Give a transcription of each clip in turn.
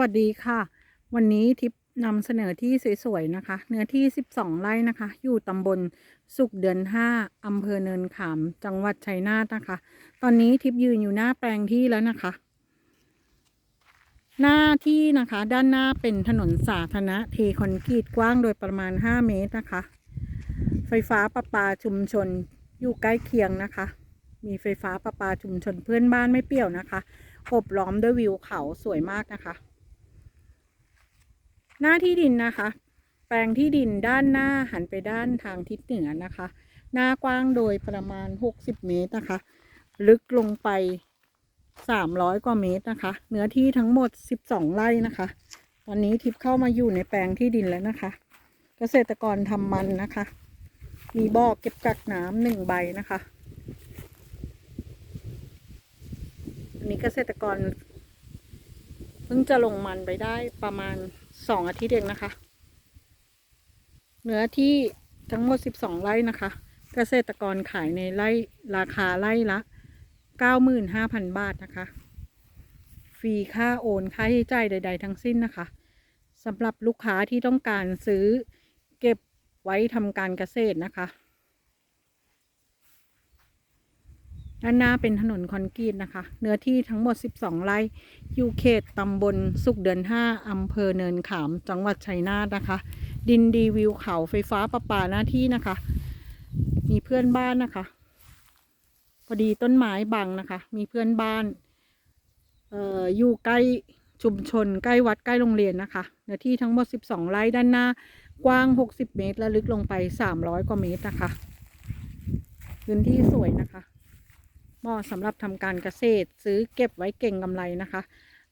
วัสดีค่ะ วันนี้ทิปนำเสนอที่สวยๆนะคะ เนื้อที่ 12 ไร่นะคะ อยู่ตำบลสุขเดือน 5อำเภอเนินขาม จังหวัดชัยนาทนะคะ ตอนนี้ทิปยืนอยู่หน้าแปลงที่แล้วนะคะ หน้าที่นะคะ ด้านหน้าเป็นถนนสาธารณะเทคอนกรีตกว้างโดยประมาณ 5 เมตรนะคะ ไฟฟ้าประปาชุมชนอยู่ใกล้เคียงนะคะ มีไฟฟ้าประปาชุมชนเพื่อนบ้านไม่เปรี่ยวนะคะ อบล้อมด้วยวิวเขาสวยมากนะคะ หน้าที่ดินนะคะ แปลงที่ดินด้านหน้าหันไปด้านทางทิศเหนือนะคะ หน้ากว้างโดยประมาณ 60 เมตรนะคะ ลึกลงไป 300 กว่าเมตรนะคะ เนื้อที่ทั้งหมด 12 ไร่นะคะ ตอนนี้ทิพย์เข้ามาอยู่ในแปลงที่ดินแล้วนะคะ เกษตรกรทำมันนะคะ มีบ่อเก็บกักน้ำหนึ่งใบนะคะอันนี้เกษตรกรเพิ่งจะลงมันไปได้ประมาณ สองอาทิตย์เองนะคะ เนื้อที่ทั้งหมดสิบสองไร่นะคะ เกษตรกรขายในไร่ราคาไร่ละเก้าหมื่นห้าพันบาทนะคะ ฟรีค่าโอนค่าใช้จ่ายใด ๆ ทั้งสิ้นนะคะสำหรับลูกค้าที่ต้องการซื้อเก็บไว้ทำการเกษตรนะคะ ด้านหน้าเป็นถนนคอนกรีตนะคะ เนื้อที่ทั้งหมด 12 ไร่อยู่เขตตำบลสุขเดือน 5 อำเภอเนินขาม จังหวัดชัยนาทนะคะ ดินดีวิวเขาไฟฟ้าประปาหน้าที่นะคะ มีเพื่อนบ้านนะคะ พอดีต้นไม้บังนะคะ มีเพื่อนบ้านเอ่ออยู่ใกล้ชุมชน ใกล้วัดใกล้โรงเรียนนะคะ เนื้อที่ทั้งหมด 12 ไร่ด้านหน้ากว้าง 60 เมตร และลึกลงไป 300 กว่าเมตรนะคะ พื้นที่สวยนะคะ หมาะสำหรับทำการเกษตร ซื้อเก็บไว้เก่งกำไรนะคะ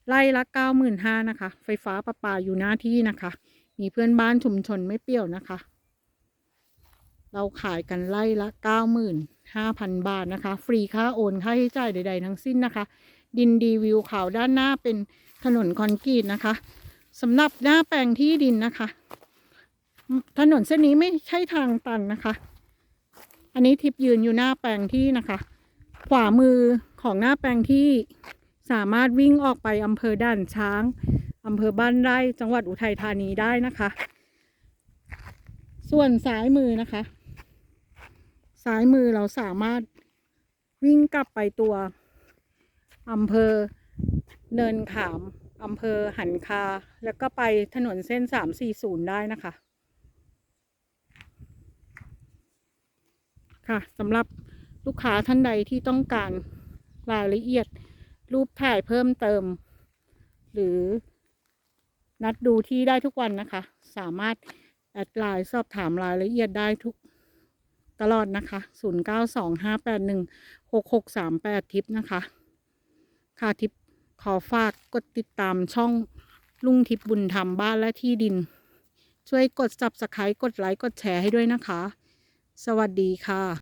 ไร่ละเก้าหมื่นห้านะคะ ไฟฟ้าประปาอยู่หน้าที่นะคะ มีเพื่อนบ้านชุมชนไม่เปรี้ยวนะคะ เราขายกันไร่ละเก้าหมื่นห้าพันบาทนะคะ ฟรีค่าโอนค่าใช้จ่ายใด ๆ ทั้งสิ้นนะคะ ดินดีวิวขาวด้านหน้าเป็นถนนคอนกรีตนะคะสำหรับหน้าแปลงที่ดินนะคะ ถนนเส้นนี้ไม่ใช่ทางตันนะคะ อันนี้ทิพย์ยืนอยู่หน้าแปลงที่นะคะ ขวามือของหน้าแปลงที่สามารถวิ่งออกไปอำเภอด่านช้างอำเภอบ้านไร่จังหวัดอุทัยธานีได้นะคะ ส่วนซ้ายมือนะคะ ซ้ายมือเราสามารถวิ่งกลับไปตัวอำเภอเนินขามอำเภอหันคา แล้วก็ไปถนนเส้นสามสี่ศูนย์ได้นะคะ ค่ะสำหรับ ลูกค้าท่านใดที่ต้องการรายละเอียด รูปถ่ายเพิ่มเติม หรือนัดดูที่ได้ทุกวันนะคะ สามารถแอดไลน์สอบถามรายละเอียดได้ทุกตลอดนะคะ 0925816638 ทิปนะคะ ค่ะทิปขอฝากกดติดตามช่องลุงทิพย์บุญธรรมบ้านและที่ดิน ช่วยกด subscribe กดไลค์ กดแชร์ให้ด้วยนะคะ สวัสดีค่ะ